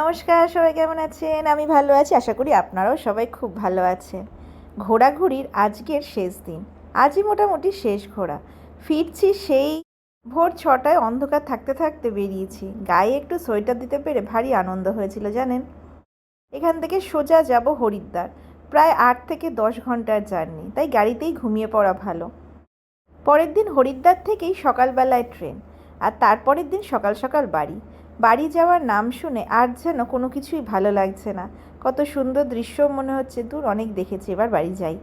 নমস্কার, সবাই কেমন আছেন? আমি ভালো আছি, আশা করি আপনারাও সবাই খুব ভালো আছেন। ঘোরাঘুরির আজকের শেষ দিন। আজই মোটামুটি শেষ ঘোরা। ফিরছি সেই ভোর ছটায় অন্ধকার থাকতে থাকতে বেরিয়েছি। গায়ে একটু সোয়েটার দিতে পেরে ভারী আনন্দ হয়েছিল, জানেন? এখান থেকে সোজা যাব হরিদ্বার। প্রায় আট থেকে দশ ঘণ্টার জার্নি, তাই গাড়িতেই ঘুমিয়ে পড়া ভালো। পরের দিন হরিদ্বার থেকেই সকালবেলায় ট্রেন, আর তারপরের দিন সকাল সকাল বাড়ি। বাড়ি যাওয়ার নাম শুনে আর যেন কোনো কিছুই ভালো লাগছে না। কত সুন্দর দৃশ্য মনে হচ্ছে, দূর অনেক দেখেছি, এবার বাড়ি যাই।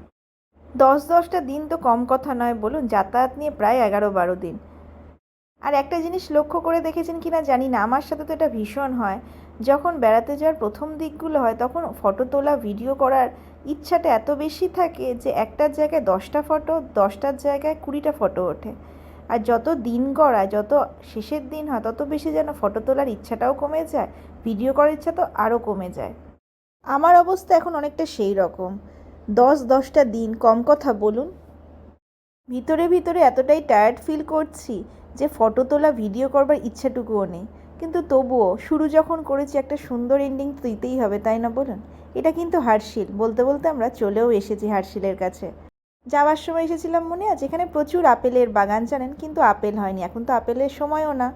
দশ দশটা দিন তো কম কথা নয়, বলুন যাতায়াত নিয়ে প্রায় এগারো বারো দিন। আর একটা জিনিস লক্ষ্য করে দেখেছেন কিনা জানি না, আমার সাথে তো এটা ভীষণ হয়। যখন বেড়াতে যাওয়ার প্রথম দিকগুলো হয়, তখন ফটো তোলা, ভিডিও করার ইচ্ছাটা এত বেশি থাকে যে একটার জায়গায় দশটা ফটো, দশটার জায়গায় কুড়িটা ফটো ওঠে। আর যত দিন গড়ায়, যত শেষের দিন হয়, তত বেশি যেন ফটো তোলার ইচ্ছাটাও কমে যায় ভিডিও করার ইচ্ছা তো আরও কমে যায়। আমার অবস্থা এখন অনেকটা সেই রকম। দশ, দশটা দিন, কম কথা বলুন। ভিতরে ভিতরে এতটাই টায়ার্ড ফিল করছি যে ফটো তোলা ভিডিও করবার ইচ্ছাটুকুও নেই। কিন্তু তবুও শুরু যখন করেছি, একটা সুন্দর এন্ডিং তো দিতেই হবে, তাই না বলুন? এটা কিন্তু হার্শিল। বলতে বলতে আমরা চলেও এসেছি হার্শিলের কাছে। যাওয়ার সময় এসেছিলাম মনে আছে? এখানে প্রচুর আপেলের বাগান জানেন? কিন্তু আপেল হয়নি, এখন তো আপেলের সময়ও না।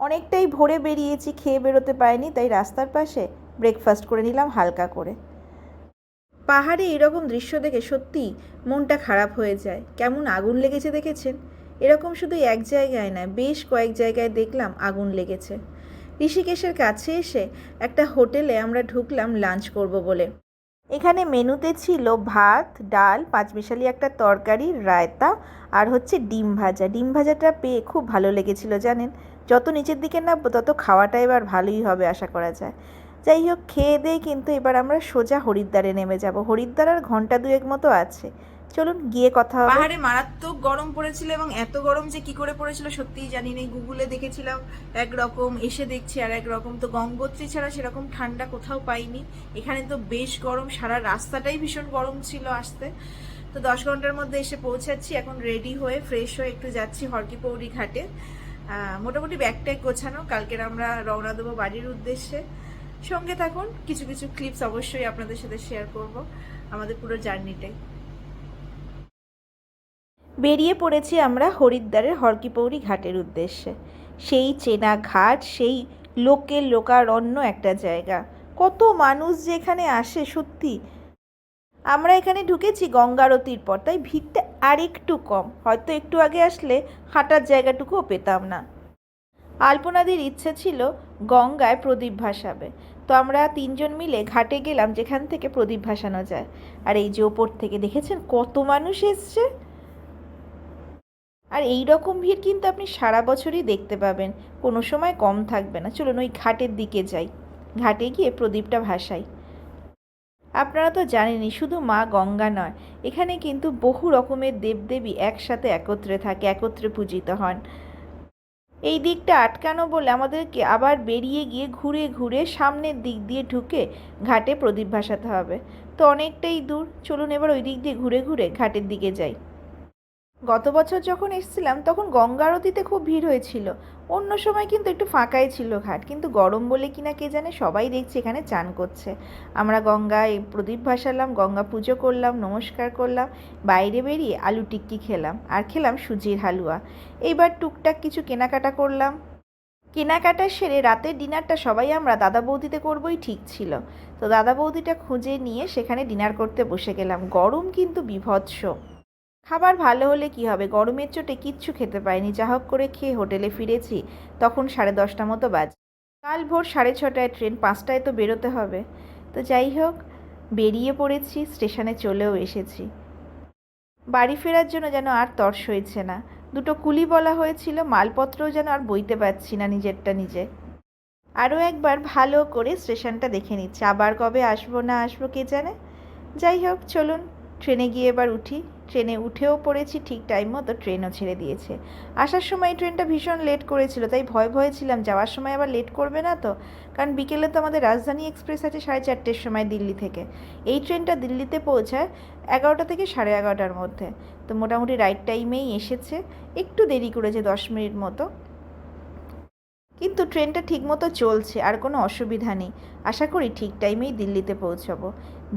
অনেকটাই ভোরে বেরিয়েছি, খেয়ে বেরোতে পারিনি, তাই রাস্তার পাশে ব্রেকফাস্ট করে নিলাম হালকা করে। পাহাড়ে এরকম দৃশ্য দেখে সত্যি মনটা খারাপ হয়ে যায়। কেমন আগুন লেগেছে দেখেছেন? এরকম শুধু এক জায়গায় নয় বেশ কয়েক জায়গায় দেখলাম আগুন লেগেছে। ঋষিকেশের কাছে এসে একটা হোটেলে আমরা ঢুকলাম লাঞ্চ করব বলে। এখানে মেনুতে ছিল ভাত, ডাল, পাঁচমিশালি একটা তরকারি, রায়তা আর হচ্ছে ডিম ভাজা। ডিম ভাজাটা পেয়ে খুব ভালো লেগেছিল, জানেন? যত নিচের দিকে নামবো, তত খাওয়াটা এবার ভালোই হবে আশা করা যায়। যাই হোক, খেয়ে দিয়ে কিন্তু এবার আমরা সোজা হরিদ্বারে নেমে যাব। হরিদ্বার আর ঘণ্টা দুয়েক মতো আছে। চলুন গিয়ে কথা পাহাড়ে মারাত্মক গরম পড়েছিল এবং এত গরম যে কি করে পড়েছিল সত্যিই জানি না গুগলে দেখেছিলাম, একরকম এসে দেখছি আর একরকম। তো গঙ্গোত্রী ছাড়া সেরকম ঠান্ডা কোথাও পাইনি। এখানে তো বেশ গরম, সারা রাস্তাটাই ভীষণ গরম ছিল আসতে। তো দশ ঘণ্টার মধ্যে এসে পৌঁছাচ্ছি, এখন রেডি হয়ে ফ্রেশ হয়ে একটু যাচ্ছি হরকিপৌরি ঘাটে। মোটামুটি ব্যাগ ট্যাগ গোছানো, কালকের আমরা রওনা দেবো বাড়ির উদ্দেশ্যে। সঙ্গে থাকুন, কিছু কিছু ক্লিপস অবশ্যই আপনাদের সাথে শেয়ার করব, আমাদের পুরো জার্নিটাই বেরিয়ে পড়েছি আমরা হরিদ্বারের হরকিপৌরি ঘাটের উদ্দেশ্যে। সেই চেনা ঘাট, সেই লোকের লোকারণ্য একটা জায়গা। কত মানুষ যে এখানে আসে, সত্যি। আমরা এখানে ঢুকেছি গঙ্গারতির পর, তাই ভিড়টা আরেকটু কম। হয়তো একটু আগে আসলে হাঁটার জায়গাটুকুও পেতাম না। আলপনাদির ইচ্ছে ছিল গঙ্গায় প্রদীপ ভাসাবে। তো আমরা তিনজন মিলে ঘাটে গেলাম, যেখান থেকে প্রদীপ ভাসানো যায়। আর এই যে ওপর থেকে দেখেছেন কত মানুষ এসছে? আর এই রকম ভিড় কিন্তু আপনি সারা বছরই দেখতে পাবেন। কোনো সময় কম থাকবে না। চলুন ওই ঘাটের দিকে যাই। ঘাটে গিয়ে প্রদীপটা ভাসাই। আপনারা তো জানেনই, শুধু মা গঙ্গা নয়, এখানে কিন্তু বহু রকমের দেবদেবী একসাথে একত্রে থাকে, একত্রে পূজিত হন। এই দিকটা আটকানো বলে আমাদেরকে আবার বেরিয়ে গিয়ে ঘুরে ঘুরে সামনের দিক দিয়ে ঢুকে ঘাটে প্রদীপ ভাসাতে হবে। তো অনেকটাই দূর। চলুন এবার ওই দিক দিয়ে ঘুরে ঘুরে ঘাটের দিকে যাই। গত বছর যখন এসেছিলাম, তখন গঙ্গা আরতিতে খুব ভিড় হয়েছিল। অন্য সময় কিন্তু একটু ফাঁকাই ছিল ঘাট, কিন্তু গরম বলে কিনা কে জানে সবাই দেখছি এখানে চান করছে। আমরা গঙ্গায় প্রদীপ ভাসালাম, গঙ্গা পুজো করলাম, নমস্কার করলাম, বাইরে বেরিয়ে আলু টিক্কি খেলাম, আর খেলাম সুজির হালুয়া। এইবার টুকটাক কিছু কেনাকাটা করলাম। কেনাকাটা সেরে রাতের ডিনারটা সবাই আমরা দাদা বৌদিতে করবই ঠিক ছিল। তো দাদা বৌদিটা খুঁজে নিয়ে সেখানে ডিনার করতে বসে গেলাম। গরম কিন্তু বিভৎস। খাবার ভালো হলে কি হবে? গরমের চোটে কিচ্ছু খেতে পাইনি যা হোক করে খেয়ে হোটেলে ফিরেছি, তখন সাড়ে দশটা মতো বাজে। কাল ভোর সাড়ে ছটায় ট্রেন, পাঁচটায় তো বেরোতে হবে। তো যাই হোক, বেরিয়ে পড়েছি, স্টেশনে চলেও এসেছি। বাড়ি ফেরার জন্য যেন আর তর্স হয়েছে না। দুটো কুলি বলা হয়েছিল, মালপত্রও যেন আর বইতে পারছি না নিজেরটা নিজে। আরও একবার ভালো করে স্টেশনটা দেখে নিচ্ছি। আবার কবে আসব না আসব কে জানে? যাই হোক, চলুন, ট্রেনে গিয়ে এবার উঠি। ট্রেনে উঠেও পড়েছি, ঠিক টাইম মতো ট্রেনও ছেড়ে দিয়েছে। আসার সময় ট্রেনটা ভীষণ লেট করেছিল, তাই ভয় ভয়ে ছিলাম, যাওয়ার সময় আবার লেট করবে না তো? কারণ বিকেলে তো আমাদের রাজধানী এক্সপ্রেস আছে সাড়ে চারটের সময় দিল্লি থেকে। এই ট্রেনটা দিল্লিতে পৌঁছায় এগারোটা থেকে সাড়ে এগারোটার মধ্যে। তো মোটামুটি রাইট টাইমেই এসেছে। একটু দেরি করেছে, দশ মিনিট মতো। কিন্তু ট্রেনটা ঠিকমতো চলছে, আর কোনো অসুবিধা নেই। আশা করি ঠিক টাইমেই দিল্লিতে পৌঁছাবো।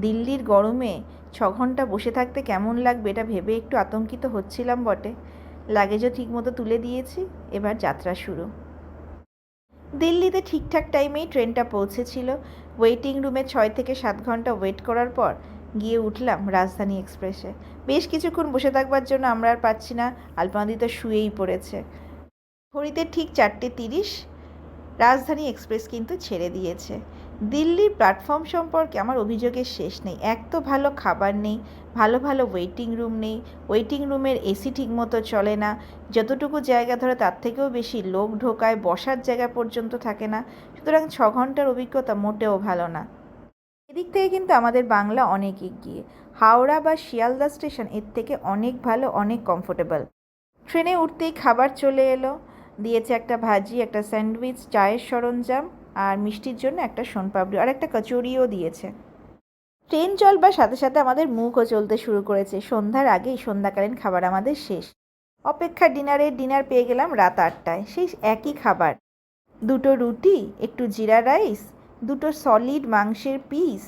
দিল্লির গরমে ছ ঘণ্টা বসে থাকতে কেমন লাগবে এটা ভেবে একটু আতঙ্কিত হচ্ছিলাম বটে। লাগেজও ঠিকমতো তুলে দিয়েছি, এবার যাত্রা শুরু। দিল্লিতে ঠিকঠাক টাইমেই ট্রেনটা পৌঁছেছিল। ওয়েটিং রুমে ছয় থেকে সাত ঘণ্টা ওয়েট করার পর গিয়ে উঠলাম রাজধানী এক্সপ্রেসে। বেশ কিছুক্ষণ বসে থাকবার জন্য আমরা আর পাচ্ছি না আলপনাদি তো শুয়েই পড়েছে। ঘড়িতে ঠিক চারটে তিরিশ রাজধানী এক্সপ্রেস কিন্তু ছেড়ে দিয়েছে। দিল্লির প্ল্যাটফর্ম সম্পর্কে আমার অভিযোগের শেষ নেই। এক তো ভালো খাবার নেই, ভালো ভালো ওয়েটিং রুম নেই ওয়েটিং রুমের এসি ঠিকমতো চলে না, যতটুকু জায়গা ধরে তার থেকেও বেশি লোক ঢোকায়, বসার জায়গা পর্যন্ত থাকে না, সুতরাং ছ ঘণ্টার অভিজ্ঞতা মোটেও ভালো না। এদিক থেকে কিন্তু আমাদের বাংলা অনেক এগিয়ে। হাওড়া বা শিয়ালদা স্টেশনের থেকে অনেক ভালো, অনেক কমফোর্টেবল ট্রেনে উঠতেই খাবার চলে এলো। দিয়েছে একটা ভাজি, একটা স্যান্ডউইচ, চায়ের সরঞ্জাম আর মিষ্টির জন্য একটা সোনপাপড়ি আর একটা কচুরিও দিয়েছে। ট্রেন চলবার সাথে সাথে আমাদের মুখও চলতে শুরু করেছে। সন্ধ্যার আগেই সন্ধ্যাকালীন খাবার আমাদের শেষ। অপেক্ষা ডিনারের ডিনার পেয়ে গেলাম রাত আটটায়। সেই একই খাবার। দুটো রুটি, একটু জিরা রাইস, দুটো সলিড মাংসের পিস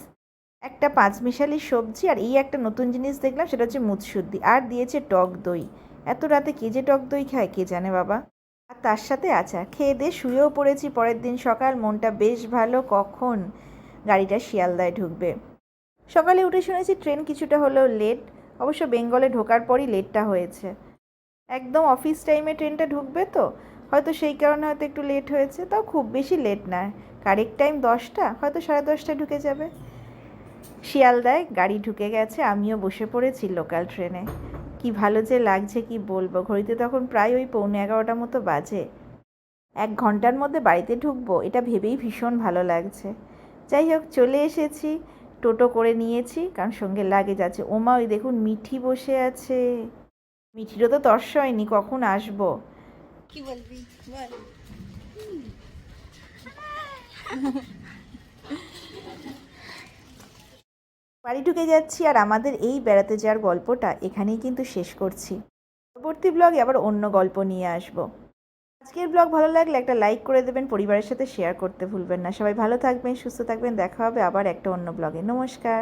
একটা পাঁচমিশালি সবজি আর এই একটা নতুন জিনিস দেখলাম, সেটা হচ্ছে মুতশুদ্দি আর দিয়েছে টক দই। এত রাতে কে যে টক দই খায়, কে জানে বাবা? আর তার সাথে আচার খেয়ে দিয়ে শুয়েও পড়েছি, পরের দিন সকাল, মনটা বেশ ভালো, কখন গাড়িটা শিয়ালদায় ঢুকবে। সকালে উঠে শুনেছি ট্রেন কিছুটা হলেও লেট অবশ্য বেঙ্গলে ঢোকার পরই লেটটা হয়েছে। একদম অফিস টাইমে ট্রেনটা ঢুকবে তো, হয়তো সেই কারণে হয়তো একটু লেট হয়েছে, তাও খুব বেশি লেট না। কারেক্ট টাইম দশটা, হয়তো সাড়ে দশটায় ঢুকে যাবে। শিয়ালদায় গাড়ি ঢুকে গেছে, আমিও বসে পড়েছি লোকাল ট্রেনে কি ভালো যে লাগছে কি বলব? ঘড়িতে তখন প্রায় ওই পৌনে এগারোটা মতো বাজে। এক ঘণ্টার মধ্যে বাড়িতে ঢুকবো এটা ভেবেই ভীষণ ভালো লাগছে। যাই হোক চলে এসেছি টোটো করে নিয়েছি কারণ সঙ্গে লাগেজ আছে। ওমা ওই দেখুন মিঠি বসে আছে। মিঠিরও তো তর্স হয়নি কখন আসব? কি বলবি? বল। বাড়ি ঢুকে যাচ্ছি আর আমাদের এই বেড়াতে যাওয়ার গল্পটা এখানেই কিন্তু শেষ করছি। পরবর্তী ব্লগে আবার অন্য গল্প নিয়ে আসব। আজকের ব্লগ ভালো লাগলে একটা লাইক করে দেবেন, পরিবারের সাথে শেয়ার করতে ভুলবেন না। সবাই ভালো থাকবেন, সুস্থ থাকবেন। দেখা হবে আবার একটা অন্য ব্লগে নমস্কার।